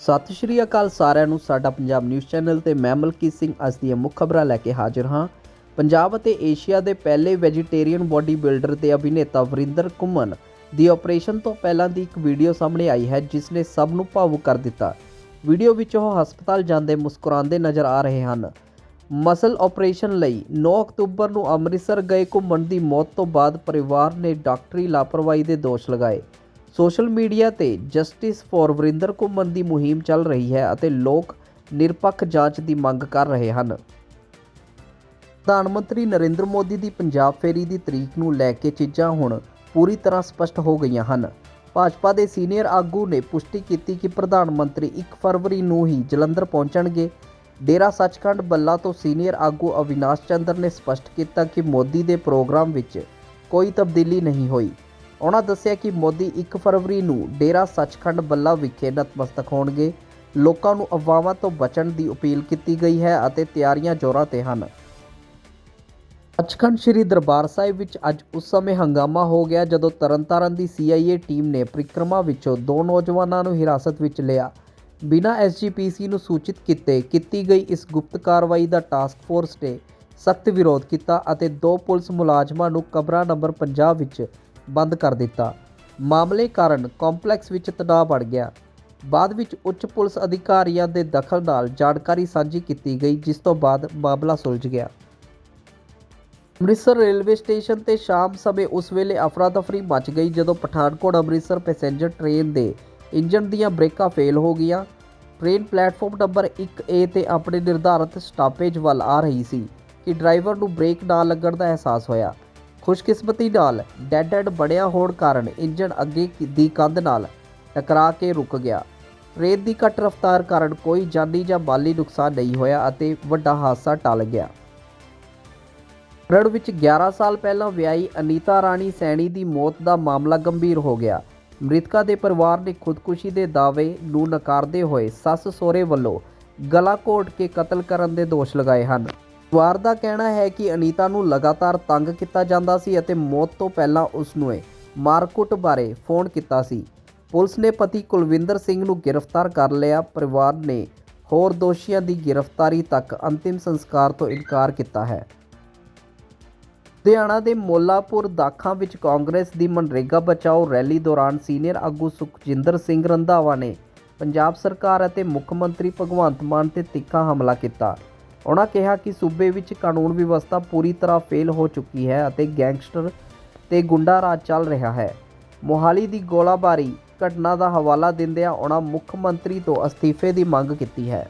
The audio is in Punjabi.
ਸਤਿ ਸ਼੍ਰੀ ਅਕਾਲ ਸਾਰਿਆਂ ਨੂੰ, ਸਾਡਾ ਪੰਜਾਬ ਨਿਊਜ਼ ਚੈਨਲ ਤੇ ਮੈਂ ਮਲਕੀਤ ਸਿੰਘ ਅੱਜ ਦੀਆਂ ਮੁੱਖ ਖਬਰਾਂ ਲੈ ਕੇ ਹਾਜ਼ਰ ਹਾਂ। ਪੰਜਾਬ ਅਤੇ ਏਸ਼ੀਆ ਦੇ ਪਹਿਲੇ ਵੈਜੀਟੇਰੀਅਨ ਬੋਡੀ ਬਿਲਡਰ ਤੇ ਅਭਿਨੇਤਾ ਵਰਿੰਦਰ ਕੁਮਨ ਦੀ ਆਪਰੇਸ਼ਨ ਤੋਂ ਪਹਿਲਾਂ ਦੀ ਇੱਕ ਵੀਡੀਓ ਸਾਹਮਣੇ ਆਈ ਹੈ, ਜਿਸ ਨੇ ਸਭ ਨੂੰ ਭਾਵੁਕ ਕਰ ਦਿੱਤਾ। ਵੀਡੀਓ ਵਿੱਚ ਉਹ ਹਸਪਤਾਲ ਜਾਂਦੇ ਮੁਸਕਰਾਉਂਦੇ ਨਜ਼ਰ ਆ ਰਹੇ ਹਨ। ਮਸਲ ਆਪਰੇਸ਼ਨ ਲਈ 9 ਅਕਤੂਬਰ ਨੂੰ ਅੰਮ੍ਰਿਤਸਰ ਗਏ ਘੁੰਮਣ ਦੀ ਮੌਤ ਤੋਂ ਬਾਅਦ ਪਰਿਵਾਰ ਨੇ ਡਾਕਟਰੀ ਲਾਪਰਵਾਹੀ ਦੇ ਦੋਸ਼ ਲਗਾਏ। ਸੋਸ਼ਲ ਮੀਡੀਆ ਤੇ ਜਸਟਿਸ ਫॉर ਵਰਿੰਦਰ ਘੁੰਮਣ ਦੀ ਮੁਹਿੰਮ ਚੱਲ ਰਹੀ ਹੈ ਅਤੇ ਲੋਕ ਨਿਰਪੱਖ ਜਾਂਚ ਦੀ ਮੰਗ ਕਰ ਰਹੇ ਹਨ। ਪ੍ਰਧਾਨ ਮੰਤਰੀ ਨਰਿੰਦਰ ਮੋਦੀ ਦੀ ਪੰਜਾਬ ਫੇਰੀ ਦੀ ਤਰੀਕ ਨੂੰ ਲੈ ਕੇ ਚੀਜ਼ਾਂ ਹੁਣ ਪੂਰੀ ਤਰ੍ਹਾਂ ਸਪਸ਼ਟ ਹੋ ਗਈਆਂ ਹਨ। ਭਾਜਪਾ ਦੇ ਸੀਨੀਅਰ ਆਗੂ ਨੇ ਪੁਸ਼ਟੀ ਕੀਤੀ ਕਿ ਪ੍ਰਧਾਨ ਮੰਤਰੀ 1 ਫਰਵਰੀ ਨੂੰ ਹੀ ਜਲੰਧਰ ਪਹੁੰਚਣਗੇ। ਡੇਰਾ ਸੱਚਖੰਡ ਬੱਲਾ ਤੋਂ ਸੀਨੀਅਰ ਆਗੂ ਅਵਿਨਾਸ਼ ਚੰਦਰ ਨੇ ਸਪਸ਼ਟ ਕੀਤਾ ਕਿ ਮੋਦੀ ਦੇ ਪ੍ਰੋਗਰਾਮ ਵਿੱਚ ਕੋਈ ਤਬਦੀਲੀ ਨਹੀਂ ਹੋਈ। ਉਹਨਾਂ ਦੱਸਿਆ ਕਿ ਮੋਦੀ 1 ਫਰਵਰੀ ਨੂੰ ਡੇਰਾ ਸੱਚਖੰਡ ਬੱਲਾ ਵਿਖੇ ਨਤਮਸਤਕ ਹੋਣਗੇ। ਲੋਕਾਂ ਨੂੰ ਅਫਵਾਹਾਂ ਤੋਂ ਬਚਣ ਦੀ ਅਪੀਲ ਕੀਤੀ ਗਈ ਹੈ ਅਤੇ ਤਿਆਰੀਆਂ ਜ਼ੋਰਾਂ ਤੇ ਹਨ। ਸੱਚਖੰਡ ਸ੍ਰੀ ਦਰਬਾਰ ਸਾਹਿਬ ਵਿੱਚ ਅੱਜ ਉਸ ਸਮੇਂ ਹੰਗਾਮਾ ਹੋ ਗਿਆ ਜਦੋਂ ਤਰਨਤਾਰਨ ਦੀ CIA ਟੀਮ ਨੇ ਪ੍ਰਿਕਰਮਾ ਵਿੱਚੋਂ ਦੋ ਨੌਜਵਾਨਾਂ ਨੂੰ ਹਿਰਾਸਤ ਵਿੱਚ ਲਿਆ। ਬਿਨਾਂ SGPC ਨੂੰ ਸੂਚਿਤ ਕੀਤੇ ਕੀਤੀ ਗਈ ਇਸ ਗੁਪਤ ਕਾਰਵਾਈ ਦਾ ਟਾਸਕ ਫੋਰਸ ਨੇ ਸਖਤ ਵਿਰੋਧ ਕੀਤਾ ਅਤੇ ਦੋ ਪੁਲਿਸ ਮੁਲਾਜ਼ਮਾਂ ਨੂੰ ਕਮਰਾ ਨੰਬਰ 50 ਵਿੱਚ ਬੰਦ ਕਰ ਦਿੱਤਾ। ਮਾਮਲੇ ਕਾਰਨ ਕੰਪਲੈਕਸ ਵਿੱਚ ਤਣਾਅ ਬਣ ਗਿਆ। ਬਾਅਦ ਵਿੱਚ ਉੱਚ ਪੁਲਿਸ ਅਧਿਕਾਰੀਆਂ ਦੇ ਦਖਲ ਨਾਲ ਜਾਣਕਾਰੀ ਸਾਂਝੀ ਕੀਤੀ ਗਈ, ਜਿਸ ਤੋਂ ਬਾਅਦ ਮਾਮਲਾ ਸੁਲਝ ਗਿਆ। ਅੰਮ੍ਰਿਤਸਰ ਰੇਲਵੇ ਸਟੇਸ਼ਨ ਤੇ ਸ਼ਾਮ ਸਮੇਂ ਉਸ ਵੇਲੇ ਅਫਰਾ ਤਫਰੀ ਮਚ ਗਈ, ਜਦੋਂ ਪਠਾਨਕੋਟ ਅੰਮ੍ਰਿਤਸਰ ਪੈਸੇਂਜਰ ਟ੍ਰੇਨ ਦੇ ਇੰਜਨ ਦੀਆਂ ਬ੍ਰੇਕਾਂ ਫੇਲ ਹੋ ਗਈਆਂ। ਟ੍ਰੇਨ ਪਲੇਟਫਾਰਮ ਨੰਬਰ 1A ਤੇ ਆਪਣੇ ਨਿਰਧਾਰਤ ਸਟਾਪੇਜ ਵੱਲ ਆ ਰਹੀ ਸੀ ਕਿ ਡਰਾਈਵਰ ਨੂੰ ਬ੍ਰੇਕ ਨਾ ਲੱਗਣ ਦਾ ਅਹਿਸਾਸ ਹੋਇਆ। ਖੁਸ਼ਕਿਸਮਤੀ ਨਾਲ ਡੈਡ ਐਂਡ ਬਣਿਆ ਹੋਣ ਕਾਰਨ ਇੰਜਣ ਅੱਗੇ ਦੀ ਕੰਧ ਨਾਲ ਟਕਰਾ ਕੇ ਰੁਕ ਗਿਆ। ਟ੍ਰੇਨ ਦੀ ਘੱਟ ਰਫ਼ਤਾਰ ਕਾਰਨ ਕੋਈ ਜਾਨੀ ਜਾਂ ਮਾਲੀ ਨੁਕਸਾਨ ਨਹੀਂ ਹੋਇਆ ਅਤੇ ਵੱਡਾ ਹਾਦਸਾ ਟਲ ਗਿਆ। ਰੜ ਵਿੱਚ 11 ਸਾਲ ਪਹਿਲਾਂ ਵਿਆਹੀ ਅਨੀਤਾ ਰਾਣੀ ਸੈਣੀ ਦੀ ਮੌਤ ਦਾ ਮਾਮਲਾ ਗੰਭੀਰ ਹੋ ਗਿਆ। ਮ੍ਰਿਤਕਾ ਦੇ ਪਰਿਵਾਰ ਨੇ ਖੁਦਕੁਸ਼ੀ ਦੇ ਦਾਅਵੇ ਨੂੰ ਨਕਾਰਦੇ ਹੋਏ ਸੱਸ ਸਹੁਰੇ ਵੱਲੋਂ ਗਲਾ ਘੋਟ ਕੇ ਕਤਲ ਕਰਨ ਦੇ ਦੋਸ਼ ਲਗਾਏ ਹਨ। ਪਰਿਵਾਰ ਦਾ ਕਹਿਣਾ ਹੈ ਕਿ ਅਨੀਤਾ ਨੂੰ ਲਗਾਤਾਰ ਤੰਗ ਕੀਤਾ ਜਾਂਦਾ ਸੀ ਅਤੇ ਮੌਤ ਤੋਂ ਪਹਿਲਾਂ ਉਸ ਨੂੰ ਮਾਰਕੁੱਟ ਬਾਰੇ ਫੋਨ ਕੀਤਾ ਸੀ। ਪੁਲਿਸ ਨੇ ਪਤੀ ਕੁਲਵਿੰਦਰ ਸਿੰਘ ਨੂੰ ਗ੍ਰਿਫਤਾਰ ਕਰ ਲਿਆ। ਪਰਿਵਾਰ ਨੇ ਹੋਰ ਦੋਸ਼ੀਆਂ ਦੀ ਗ੍ਰਿਫਤਾਰੀ ਤੱਕ ਅੰਤਿਮ ਸੰਸਕਾਰ ਤੋਂ ਇਨਕਾਰ ਕੀਤਾ ਹੈ। ਲੁਧਿਆਣਾ ਦੇ ਮੋਲਾਪੁਰ ਦਾਖਾਂ ਵਿੱਚ ਕਾਂਗਰਸ ਦੀ ਮਨਰੇਗਾ ਬਚਾਓ ਰੈਲੀ ਦੌਰਾਨ ਸੀਨੀਅਰ ਆਗੂ ਸੁਖਜਿੰਦਰ ਸਿੰਘ ਰੰਧਾਵਾ ਨੇ ਪੰਜਾਬ ਸਰਕਾਰ ਅਤੇ ਮੁੱਖ ਮੰਤਰੀ ਭਗਵੰਤ ਮਾਨ ਤੇ ਤਿੱਖਾ ਹਮਲਾ ਕੀਤਾ। ਉਹਨਾਂ ਕਿਹਾ ਕਿ ਸੂਬੇ ਵਿੱਚ ਕਾਨੂੰਨ ਵਿਵਸਥਾ ਪੂਰੀ ਤਰ੍ਹਾਂ ਫੇਲ ਹੋ ਚੁੱਕੀ ਹੈ ਅਤੇ ਗੈਂਗਸਟਰ ਤੇ ਗੁੰਡਾ ਰਾਜ ਚੱਲ ਰਿਹਾ ਹੈ। ਮੋਹਾਲੀ ਦੀ ਗੋਲਾਬਾਰੀ ਘਟਨਾ ਦਾ ਹਵਾਲਾ ਦਿੰਦਿਆਂ ਉਹਨਾਂ ਮੁੱਖ ਮੰਤਰੀ ਤੋਂ ਅਸਤੀਫੇ ਦੀ ਮੰਗ ਕੀਤੀ ਹੈ।